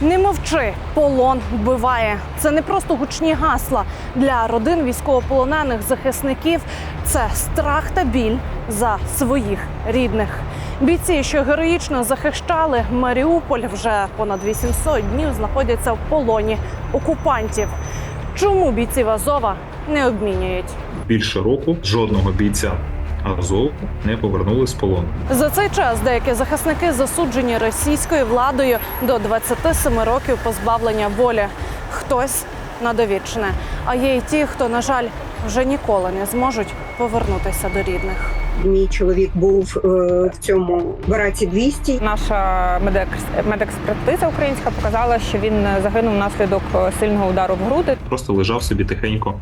Не мовчи, полон вбиває. Це не просто гучні гасла для родин військовополонених захисників. Це страх та біль за своїх рідних. Бійці, що героїчно захищали Маріуполь, вже понад 800 днів знаходяться в полоні окупантів. Чому бійців Азова не обмінюють? більше року жодного бійця Азов не повернули з полону. За цей час деякі захисники засуджені російською владою до 27 років позбавлення волі. Хтось на довічне. А є й ті, хто, на жаль, вже ніколи не зможуть повернутися до рідних. Мій чоловік був е, в цьому бараці 200. Наша медекс- медекспертиза українська показала, що він загинув внаслідок сильного удару в груди. Просто лежав собі тихенько,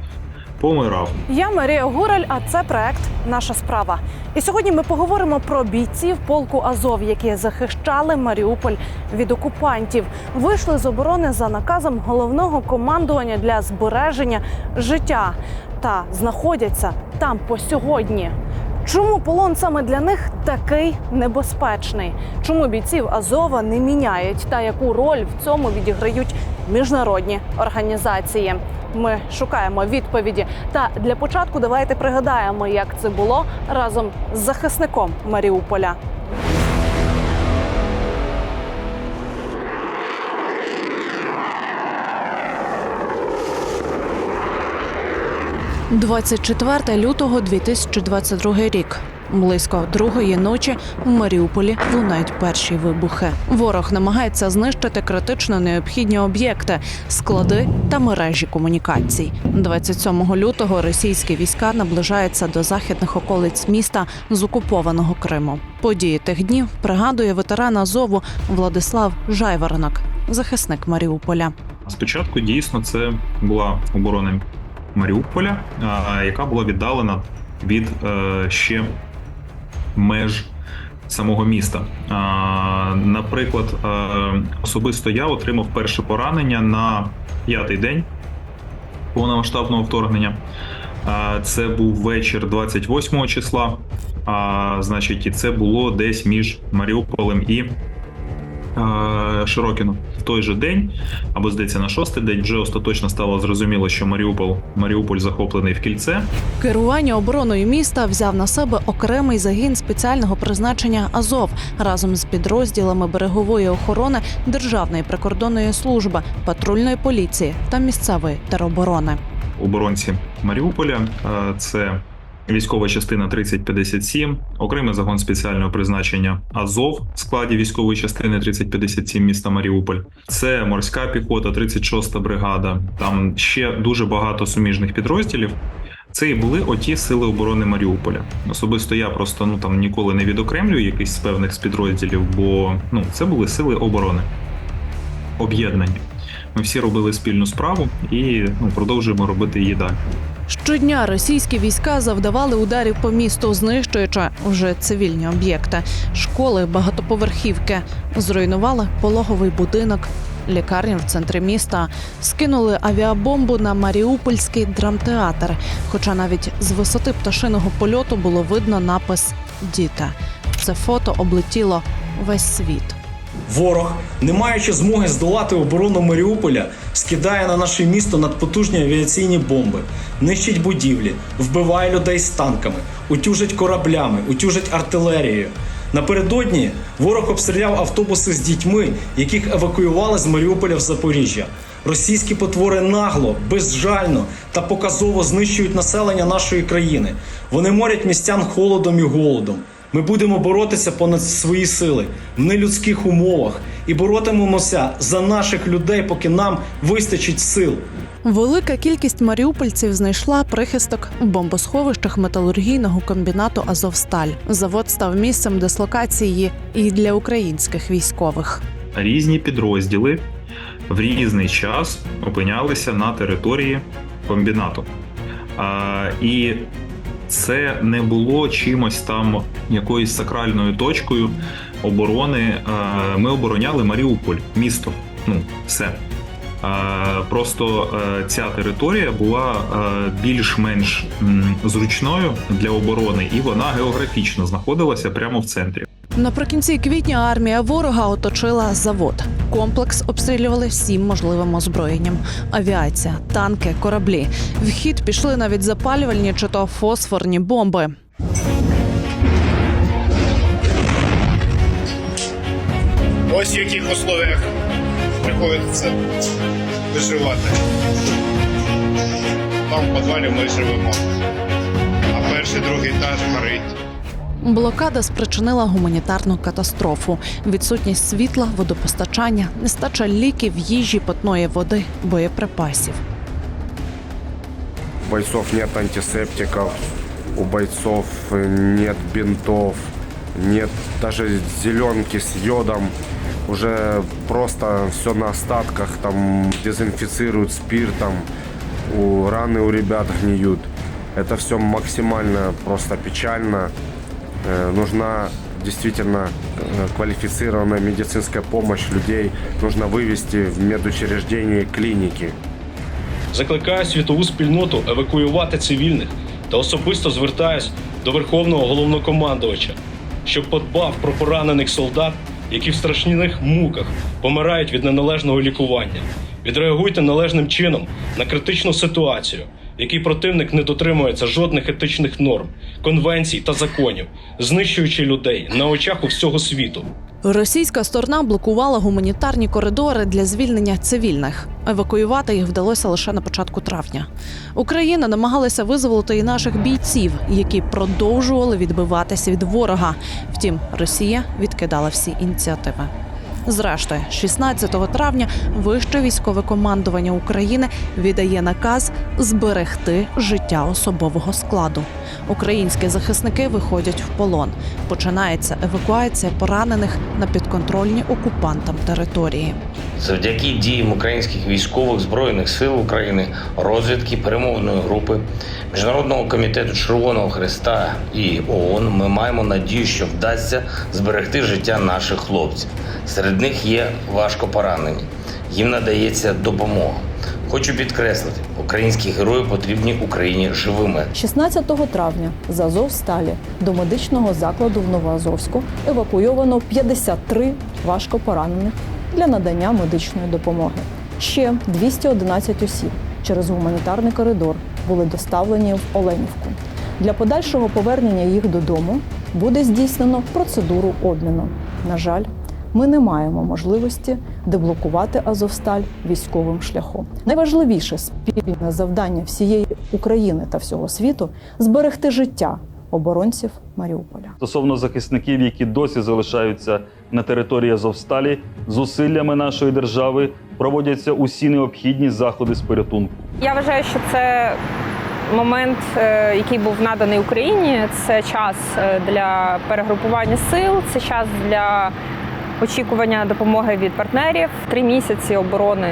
помирав. Я Марія Гураль, а це проект Наша справа. І сьогодні ми поговоримо про бійців полку Азов, які захищали Маріуполь від окупантів. Вийшли з оборони за наказом головного командування для збереження життя та знаходяться там по сьогодні. Чому полон саме для них такий небезпечний? Чому бійців Азова не міняють? Та яку роль в цьому відіграють міжнародні організації? Ми шукаємо відповіді. Та для початку давайте пригадаємо, як це було разом з захисником Маріуполя. – 24 лютого 2022 рік. Близько другої ночі в Маріуполі лунають перші вибухи. Ворог намагається знищити критично необхідні об'єкти, склади та мережі комунікацій. 27 лютого російські війська наближаються до західних околиць міста з окупованого Криму. Події тих днів пригадує ветеран Азову Владислав Жайворонок, захисник Маріуполя. Спочатку дійсно це була оборона Маріуполя, яка була віддалена від е, ще меж самого міста. Наприклад, е, особисто я отримав перше поранення на п'ятий день повномасштабного вторгнення. Це був вечір 28 числа. Значить, і це було десь між Маріуполем і е, Широкіно. В той же день, або здається, на шостий день вже остаточно стало зрозуміло, що Маріуполь, Маріуполь захоплений в кільце. Керування обороною міста взяв на себе окремий загін спеціального призначення Азов разом з підрозділами берегової охорони Державної прикордонної служби, патрульної поліції та місцевої тероборони. оборонці Маріуполя. Е, Це військова частина 3057, окремий загон спеціального призначення Азов в складі військової частини 3057 міста Маріуполь. Це морська піхота, 36-та бригада. Там ще дуже багато суміжних підрозділів. Це і були оті сили оборони Маріуполя. Особисто я просто ну там ніколи не відокремлюю якийсь з певних з підрозділів, бо ну це були сили оборони об'єднані. Ми всі робили спільну справу і ну, продовжуємо робити її далі. Щодня російські війська завдавали ударів по місту, знищуючи вже цивільні об'єкти, школи, багатоповерхівки, зруйнували пологовий будинок, лікарню в центрі міста, скинули авіабомбу на Маріупольський драмтеатр. Хоча навіть з висоти пташиного польоту було видно напис Діти. Це фото облетіло весь світ. Ворог, не маючи змоги здолати оборону Маріуполя, скидає на наше місто надпотужні авіаційні бомби, нищить будівлі, вбиває людей з танками, утюжить кораблями, утюжить артилерією. Напередодні ворог обстріляв автобуси з дітьми, яких евакуювали з Маріуполя в Запоріжжя. Російські потвори нагло, безжально та показово знищують населення нашої країни. Вони морять містян холодом і голодом. Ми будемо боротися понад свої сили в нелюдських умовах і боротимемося за наших людей, поки нам вистачить сил. Велика кількість маріупольців знайшла прихисток в бомбосховищах металургійного комбінату Азовсталь. Завод став місцем дислокації і для українських військових. Різні підрозділи в різний час опинялися на території комбінату. А, і це не було чимось там якоюсь сакральною точкою оборони. Ми обороняли Маріуполь, місто. Ну, все. Просто е, ця територія була е, більш-менш зручною для оборони, і вона географічно знаходилася прямо в центрі. Наприкінці квітня армія ворога оточила завод. Комплекс обстрілювали всім можливим озброєнням: авіація, танки, кораблі. В хід пішли навіть запалювальні чи то фосфорні бомби. Ось в яких условиях приходиться виживати. Там в підвалі ми живемо. А перший, другий етаж горить. Блокада спричинила гуманітарну катастрофу: відсутність світла, водопостачання, нестача ліків, їжі, питної води, боєприпасів. У бойцов нет антисептиков, у бойцов э, нет бинтов, нет даже зеленки с йодом. Уже просто все на остатках, там дезинфицируют спиртом, у раны у ребят гниют. Это все максимально просто печально. Э, Нужна действительно э, квалифицированная медицинская помощь людей. Нужно вывести в медучреждения и клиники. Закликаю світову спільноту евакуювати цивільних та особисто звертаюсь до Верховного головнокомандувача, щоб подбав про поранених солдат, які в страшних муках помирають від неналежного лікування. Відреагуйте належним чином на критичну ситуацію, в якій противник не дотримується жодних етичних норм, конвенцій та законів, знищуючи людей на очах у всього світу. Російська сторона блокувала гуманітарні коридори для звільнення цивільних. Евакуювати їх вдалося лише на початку травня. Україна намагалася визволити і наших бійців, які продовжували відбиватися від ворога. Втім, Росія відкидала всі ініціативи. Зрештою, 16 травня вище військове командування України віддає наказ зберегти життя особового складу. Українські захисники виходять в полон. Починається евакуація поранених на підконтрольні окупантам території. Завдяки діям українських військових збройних сил України, розвідки перемовної групи Міжнародного комітету Червоного Христа і ООН ми маємо надію, що вдасться зберегти життя наших хлопців. Серед них є важко поранені. Їм надається допомога. Хочу підкреслити, українські герої потрібні Україні живими. 16 травня з Азовсталі до медичного закладу в Новоазовську евакуйовано 53 важко поранених для надання медичної допомоги. Ще 211 осіб через гуманітарний коридор були доставлені в Оленівку. Для подальшого повернення їх додому буде здійснено процедуру обміну. На жаль, ми не маємо можливості деблокувати Азовсталь військовим шляхом. Найважливіше спільне завдання всієї України та всього світу зберегти життя оборонців Маріуполя. Стосовно захисників, які досі залишаються на території Азовсталі, зусиллями нашої держави проводяться усі необхідні заходи з порятунку. Я вважаю, що це момент, е, який був наданий Україні. Це час е, для перегрупування сил, це час для очікування допомоги від партнерів. Три місяці оборони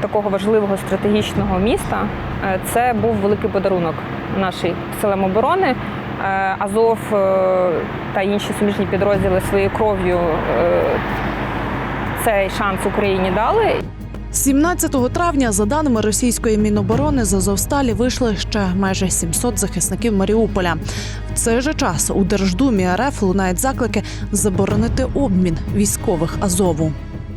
такого важливого стратегічного міста. е, Це був великий подарунок нашій силам оборони. Е, Азов е, та інші суміжні підрозділи своєю кров'ю е, цей шанс Україні дали. 17 травня, за даними російської міноборони, з Азовсталі вийшли ще майже 700 захисників Маріуполя. В цей же час у Держдумі РФ лунають заклики заборонити обмін військових Азову.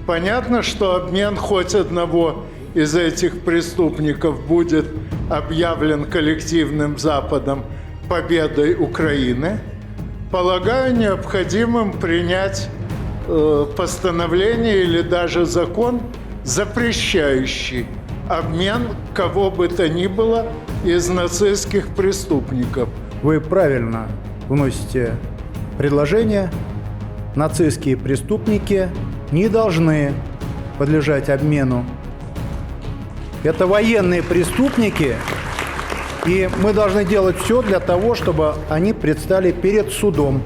Понятно, что обмен хоть одного из этих преступников будет объявлен коллективным Западом Победой Украины. Полагаю, необходимым принять э, постановление или даже закон, запрещающий обмен кого бы то ни было из нацистских преступников. Вы правильно вносите предложение. Нацистские преступники не должны подлежать обмену. Это военные преступники, и мы должны делать все для того, чтобы они предстали перед судом.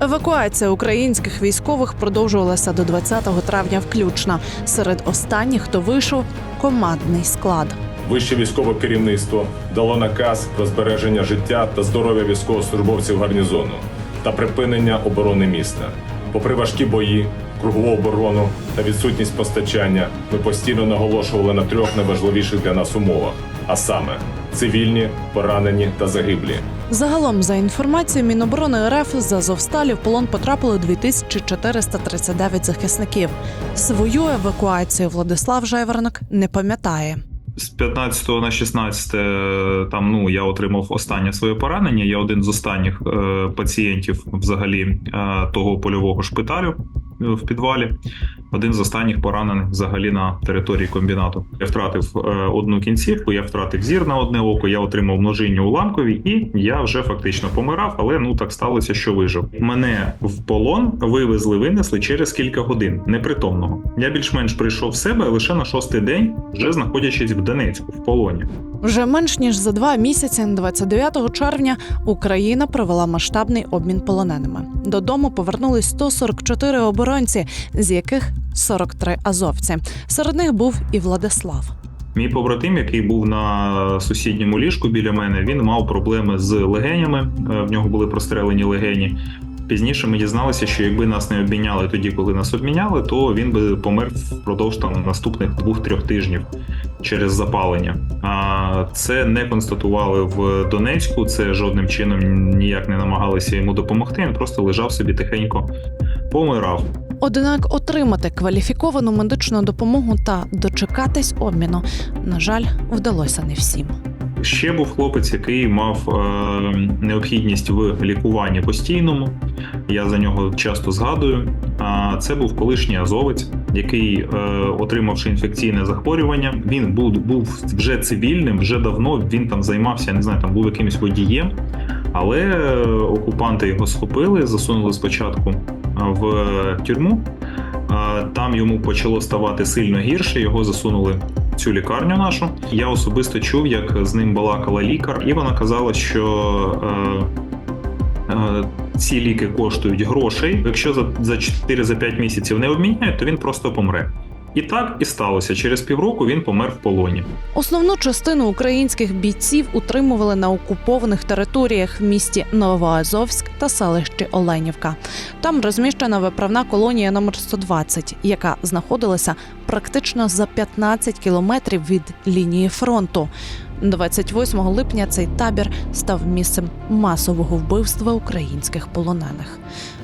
Евакуація українських військових продовжувалася до 20 травня включно. Серед останніх, хто вийшов, командний склад. Вище військове керівництво дало наказ про збереження життя та здоров'я військовослужбовців гарнізону та припинення оборони міста. Попри важкі бої, кругову оборону та відсутність постачання, ми постійно наголошували на трьох найважливіших для нас умовах: а саме цивільні, поранені та загиблі. Загалом, за інформацією Міноборони РФ, з Азовсталі в полон потрапили 2439 захисників. Свою евакуацію Владислав Жайворонок не пам'ятає. З 15 на 16 е, там ну я отримав останнє своє поранення. Я один з останніх е, пацієнтів взагалі е, того польового шпиталю в підвалі. Один з останніх поранених взагалі на території комбінату. Я втратив е, одну кінцівку, я втратив зір на одне око, я отримав множиння уламкові, і я вже фактично помирав, але ну так сталося, що вижив. Мене в полон вивезли, винесли через кілька годин непритомного. Я більш-менш прийшов в себе лише на шостий день, вже знаходячись в Донецьку в полоні. Вже менш ніж за два місяці, 29 червня, Україна провела масштабний обмін полоненими. Додому повернулись 144 оборонці, з яких 43 азовці. Серед них був і Владислав. Мій побратим, який був на сусідньому ліжку біля мене, він мав проблеми з легенями. е, В нього були прострелені легені. Пізніше ми дізналися, що якби нас не обміняли тоді, коли нас обміняли, то він би помер впродовж там наступних двох-трьох тижнів через запалення. А це не констатували в Донецьку. Це жодним чином ніяк не намагалися йому допомогти. Він просто лежав собі тихенько, помирав. Однак отримати кваліфіковану медичну допомогу та дочекатись обміну, на жаль, вдалося не всім. Ще був хлопець, який мав е, необхідність в лікуванні постійному. Я за нього часто згадую. А це був колишній азовець, який, е, отримавши інфекційне захворювання, він був, був вже цивільним, вже давно він там займався, не знаю, там був якимось водієм. Але е, окупанти його схопили, засунули спочатку в тюрму. Там йому почало ставати сильно гірше. Його засунули в цю лікарню нашу. Я особисто чув, як з ним балакала лікар, і вона казала, що е, е, ці ліки коштують грошей. Якщо за, за 4-5 місяців не обміняють, то він просто помре. І так і сталося. Через півроку він помер в полоні. Основну частину українських бійців утримували на окупованих територіях в місті Новоазовськ та селищі Оленівка. Там розміщена виправна колонія номер 120, яка знаходилася практично за 15 кілометрів від лінії фронту. 28 липня цей табір став місцем масового вбивства українських полонених.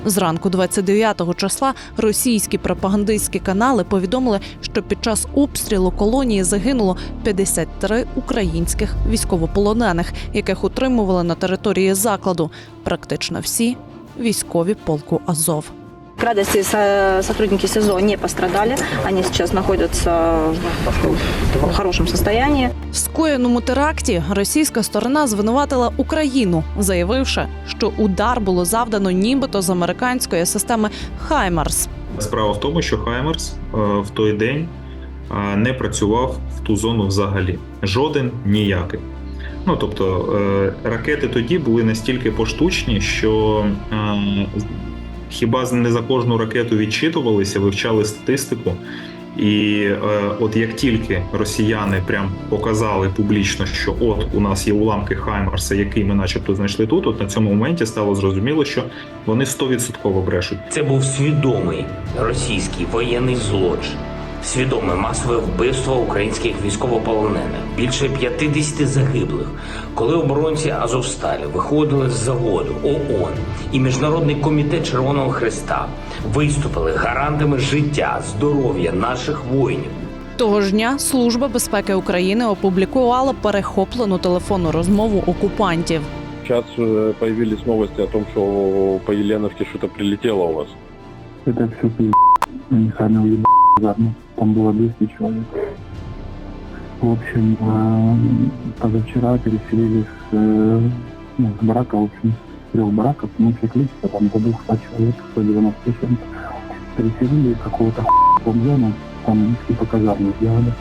Зранку 29-го числа російські пропагандистські канали повідомили, що під час обстрілу колонії загинуло 53 українських військовополонених, яких утримували на території закладу. Практично всі військові полку Азов. К радости сотрудники СИЗО не пострадали. Они сейчас находятся в хорошем состоянии. В скоєному теракті російська сторона звинуватила Україну, заявивши, що удар було завдано нібито з американської системи Хаймарс. Справа в тому, що Хаймерс е, в той день е, не працював в ту зону взагалі. Жоден ніякий. Ну тобто е, ракети тоді були настільки поштучні, що хіба не за кожну ракету відчитувалися, вивчали статистику. І е, от як тільки росіяни прям показали публічно, що от у нас є уламки Хаймарса, який ми начебто знайшли тут, от на цьому моменті стало зрозуміло, що вони 100% брешуть. Це був свідомий російський воєнний злочин, свідоме масове вбивство українських військовополонених, більше 50 загиблих. Коли оборонці Азовсталі виходили з заводу ООН і Міжнародний комітет Червоного Христа виступили гарантами життя, здоров'я наших воїнів. Того ж дня Служба безпеки України опублікувала перехоплену телефонну розмову окупантів. Сейчас э, появились новости о том, что по Еленовке что-то прилетело у вас. Это все пи***. Они сами уебали заодно. Там было 200 человек. В общем, э, позавчера переселили с, э, ну, с барака, в общем, с трех бараков, ну, количество, там, до 200 человек, 190 с чем-то. Переселили какого-то хуя ну, там, типа казармы сделали.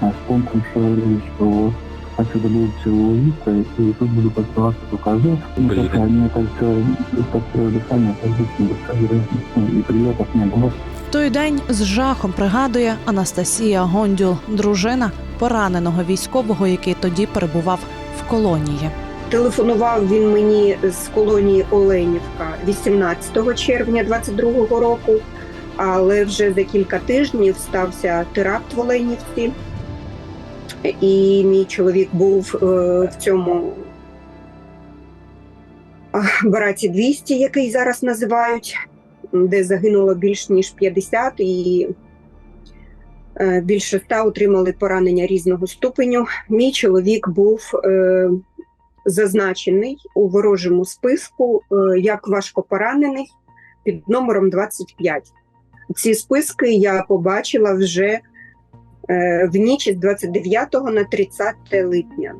А с помпом говорили, что отсюда будут все увидеться, и тут будут оставаться только Азов. Ну, как они это все подстроили сами, это вероятность. Ну, и прилетов не было. Той день з жахом пригадує Анастасія Гондюл, дружина пораненого військового, який тоді перебував в колонії. Телефонував він мені з колонії Оленівка 18 червня 22-го року, але вже за кілька тижнів стався теракт в Оленівці, і мій чоловік був е, в цьому Бараці 200, який зараз називають, де загинуло більш ніж 50 і е, більше 100 отримали поранення різного ступеню. Мій чоловік був е, зазначений у ворожому списку е, як важкопоранений під номером 25. Ці списки я побачила вже в ніч з 29 на 30 липня.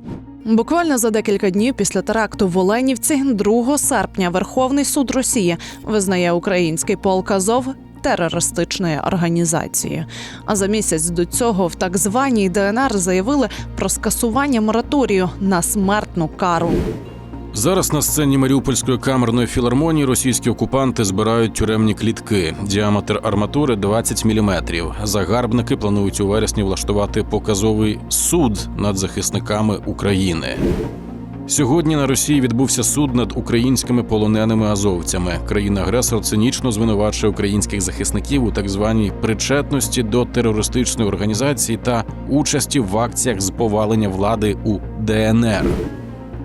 Буквально за декілька днів після теракту в Оленівці, 2 серпня, Верховний суд Росії визнає український полк Азов терористичною організацією. А за місяць до цього в так званій ДНР заявили про скасування мораторію на смертну кару. Зараз на сцені Маріупольської камерної філармонії російські окупанти збирають тюремні клітки. Діаметр арматури 20 мм. Загарбники планують у вересні влаштувати показовий суд над захисниками України. Сьогодні на Росії відбувся суд над українськими полоненими азовцями. Країна-агресор цинічно звинувачує українських захисників у так званій причетності до терористичної організації та участі в акціях з повалення влади у ДНР.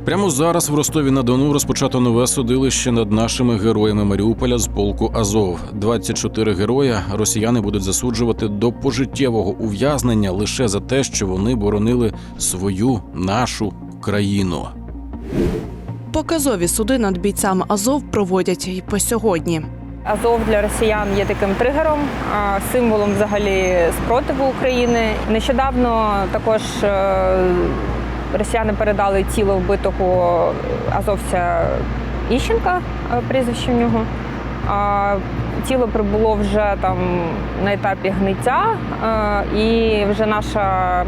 Прямо зараз в Ростові на Дону розпочато нове судилище над нашими героями Маріуполя з полку Азов. 24 героя росіяни будуть засуджувати до пожиттєвого ув'язнення лише за те, що вони боронили свою нашу країну. Показові суди над бійцями Азов проводять і по сьогодні. Азов для росіян є таким тригером, а, символом взагалі спротиву України. Нещодавно також е, росіяни передали тіло вбитого азовця Іщенка, е, прізвище в нього. А тіло прибуло вже там на етапі гниття, е, і вже наша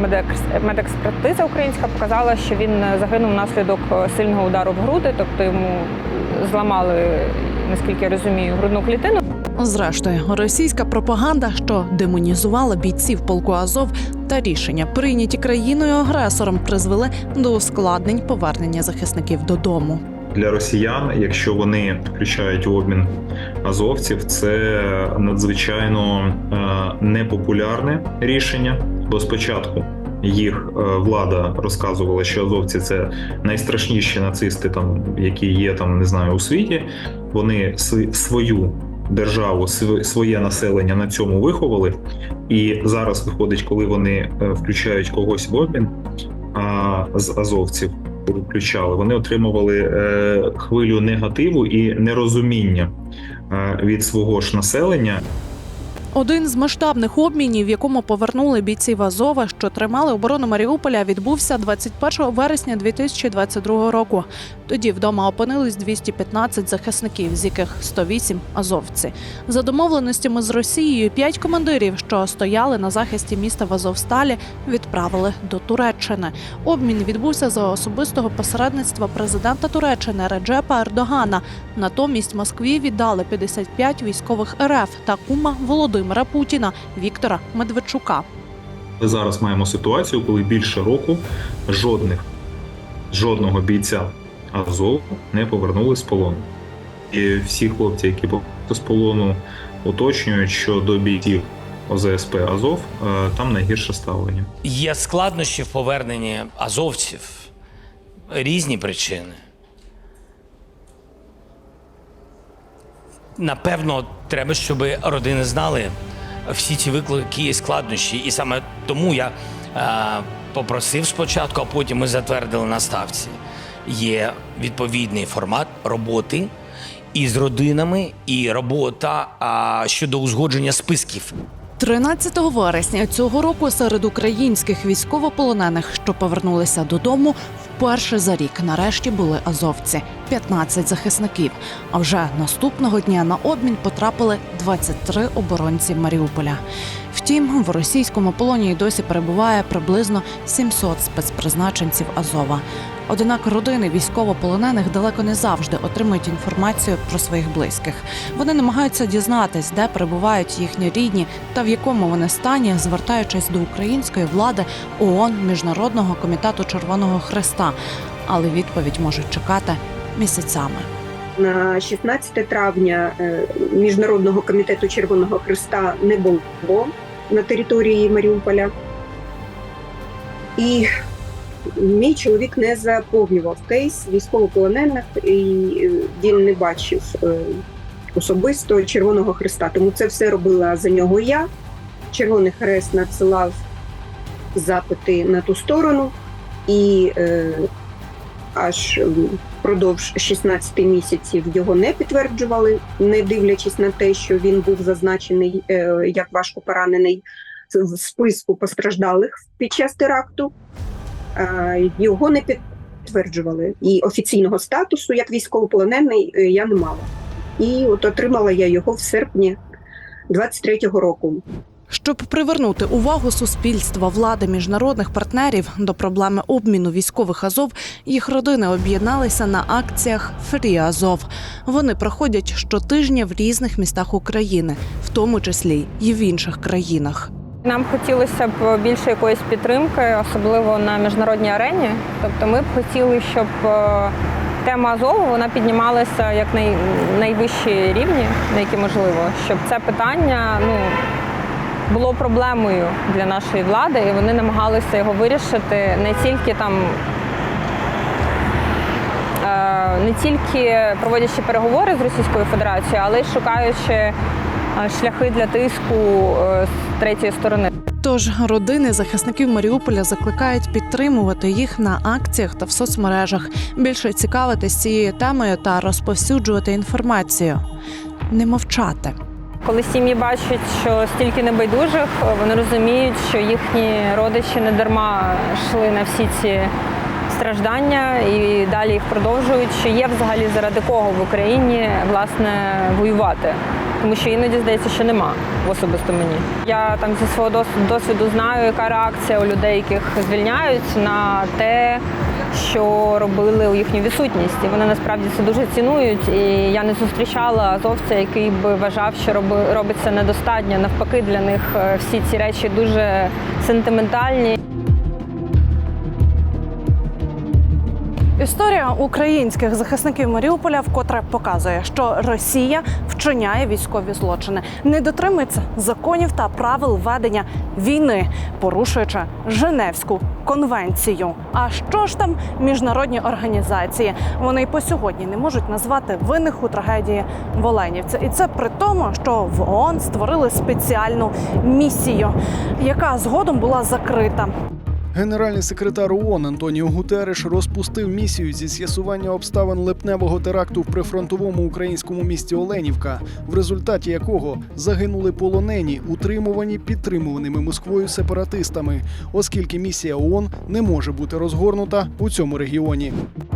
медекспертиза українська показала, що він загинув внаслідок сильного удару в груди, тобто йому зламали, наскільки я розумію, грудну клітину. Зрештою, російська пропаганда, що демонізувала бійців полку Азов, та рішення, прийняті країною агресором, призвели до ускладнень повернення захисників додому. Для росіян, якщо вони включають обмін азовців, це надзвичайно е, непопулярне рішення, бо спочатку їх е, влада розказувала, що азовці це найстрашніші нацисти, там які є там, не знаю, у світі. Вони свою державу, св- своє населення на цьому виховали. І зараз виходить, коли вони е, включають когось в обмін а, з азовців, включали, вони отримували е, хвилю негативу і нерозуміння е, від свого ж населення. Один з масштабних обмінів, якому повернули бійців Азова, що тримали оборону Маріуполя, відбувся 21 вересня 2022 року. Тоді вдома опинились 215 захисників, з яких 108 – азовці. За домовленостями з Росією, п'ять командирів, що стояли на захисті міста в Азовсталі, відправили до Туреччини. Обмін відбувся за особистого посередництва президента Туреччини Реджепа Ердогана. Натомість Москві віддали 55 військових РФ та кума Володимира Путіна Віктора Медведчука. Ми зараз маємо ситуацію, коли більше року жодних жодного бійця Азов не повернули з полону. І всі хлопці, які повернули з полону, уточнюють, що до бійців ОЗСП Азов е, там найгірше ставлення. Є складнощі в поверненні азовців, різні причини. Напевно, треба, щоб родини знали всі ці виклики і складнощі. І саме тому я е, попросив спочатку, а потім ми затвердили на ставці. Є відповідний формат роботи із родинами, і робота а, щодо узгодження списків 13 вересня цього року серед українських військовополонених, що повернулися додому, вперше за рік нарешті були азовці 15 захисників. А вже наступного дня на обмін потрапили 23 оборонці Маріуполя. Втім, в російському полоні досі перебуває приблизно 700 спецпризначенців Азова. Однак родини військовополонених далеко не завжди отримують інформацію про своїх близьких. Вони намагаються дізнатись, де перебувають їхні рідні та в якому вони стані, звертаючись до української влади ООН Міжнародного комітету Червоного Хреста. Але відповідь можуть чекати місяцями. На 16 травня е, Міжнародного комітету Червоного Христа не було на території Маріуполя. І мій чоловік не заповнював кейс військовополонених і е, він не бачив е, особисто Червоного Христа. Тому це все робила за нього я. Червоний Хрест надсилав запити на ту сторону, і аж впродовж 16 місяців його не підтверджували, не дивлячись на те, що він був зазначений е, як важко поранений в списку постраждалих під час теракту. Е, Його не підтверджували. І офіційного статусу як військовополонений е, я не мала. І от отримала я його в серпні 23-го року. Щоб привернути увагу суспільства, влади, міжнародних партнерів до проблеми обміну військових Азов, їх родини об'єдналися на акціях Фрі Азов. Вони проходять щотижня в різних містах України, в тому числі і в інших країнах. Нам хотілося б більше якоїсь підтримки, особливо на міжнародній арені. Тобто, ми б хотіли, щоб е, тема Азову вона піднімалася як най, найвищі рівні, на які можливо, щоб це питання ну було проблемою для нашої влади, і вони намагалися його вирішити не тільки там. е, Не тільки проводячи переговори з Російською Федерацією, але й шукаючи е, шляхи для тиску е, з третьої сторони. Тож родини захисників Маріуполя закликають підтримувати їх на акціях та в соцмережах, більше цікавитись цією темою та розповсюджувати інформацію, не мовчати. Коли сім'ї бачать, що стільки небайдужих, вони розуміють, що їхні родичі не дарма йшли на всі ці страждання і далі їх продовжують. Що є взагалі заради кого в Україні власне воювати, тому що іноді здається, що нема особисто мені. Я там зі свого дос- досвіду знаю, яка реакція у людей, яких звільняють на те. Що робили у їхню відсутність, і вони насправді це дуже цінують. І я не зустрічала азовця, який би вважав, що робиться недостатньо. Навпаки, для них е, всі ці речі дуже сентиментальні. Історія українських захисників Маріуполя вкотре показує, що Росія вчиняє військові злочини, не дотримується законів та правил ведення війни, порушуючи Женевську конвенцію. А що ж там міжнародні організації? Вони й по сьогодні не можуть назвати винних у трагедії в Оленівці. І це при тому, що в ООН створили спеціальну місію, яка згодом була закрита. Генеральний секретар ООН Антоніо Гутереш розпустив місію зі з'ясування обставин липневого теракту в прифронтовому українському місті Оленівка, в результаті якого загинули полонені, утримувані підтримуваними Москвою сепаратистами, оскільки місія ООН не може бути розгорнута у цьому регіоні.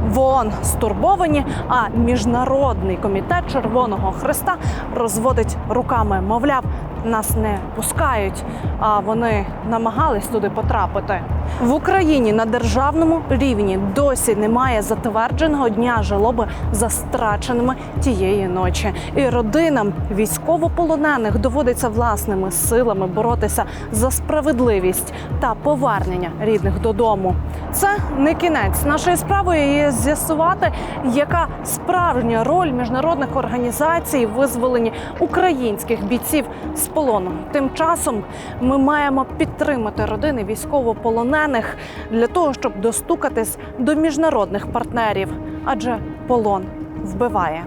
В ООН стурбовані, а міжнародний комітет Червоного Христа розводить руками. Мовляв, нас не пускають, а вони намагались туди потрапити. В Україні на державному рівні досі немає затвердженого дня жалоби за страченими тієї ночі. І родинам військовополонених доводиться власними силами боротися за справедливість та повернення рідних додому. Це не кінець нашої справи є з'ясувати, яка справжня роль міжнародних організацій в визволенні українських бійців з полону. Тим часом ми маємо підтримати родини військовополонених для того, щоб достукатись до міжнародних партнерів, адже полон вбиває.